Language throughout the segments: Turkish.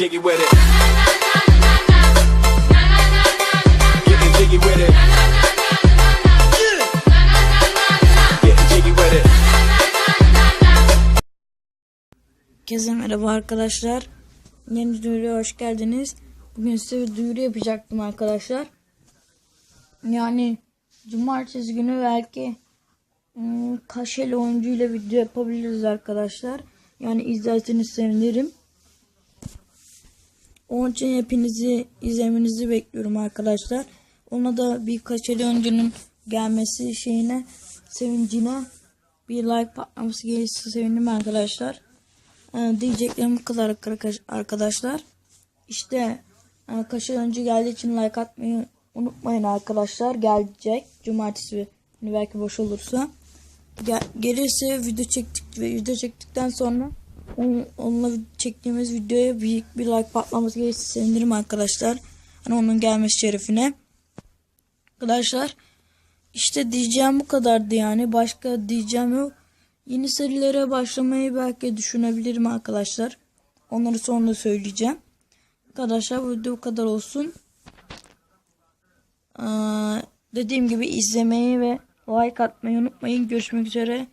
jiggy with it. Herkese merhaba arkadaşlar. Yeni duyuruya hoş geldiniz. Bugün size bir duyuru yapacaktım arkadaşlar. Yani cumartesi günü belki ım, kaşeli oyuncuyla video yapabiliriz arkadaşlar. Yani izlerseniz sevinirim. Onun için hepinizi izlemenizi bekliyorum arkadaşlar. Ona da bir kaşeli oyuncunun gelmesi şeyine sevincine bir like patlaması gelirse sevinirim arkadaşlar. Ee, diyeceklerim bu kadar arkadaş- arkadaşlar. İşte e, kaşı önce geldiği için like atmayı unutmayın arkadaşlar. Gelecek cumartesi belki boş olursa. Gel, gelirse video çektik ve video çektikten sonra on- onunla çektiğimiz videoya büyük bir like patlaması gelirse sevinirim arkadaşlar. Hani onun gelmesi şerefine. Arkadaşlar işte diyeceğim bu kadardı yani. Başka diyeceğim yok. Yeni serilere başlamayı belki düşünebilirim arkadaşlar. Onları sonra söyleyeceğim. Arkadaşlar bu video bu kadar olsun. Ee, dediğim gibi izlemeyi ve like atmayı unutmayın. Görüşmek üzere.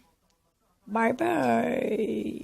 Bye bye.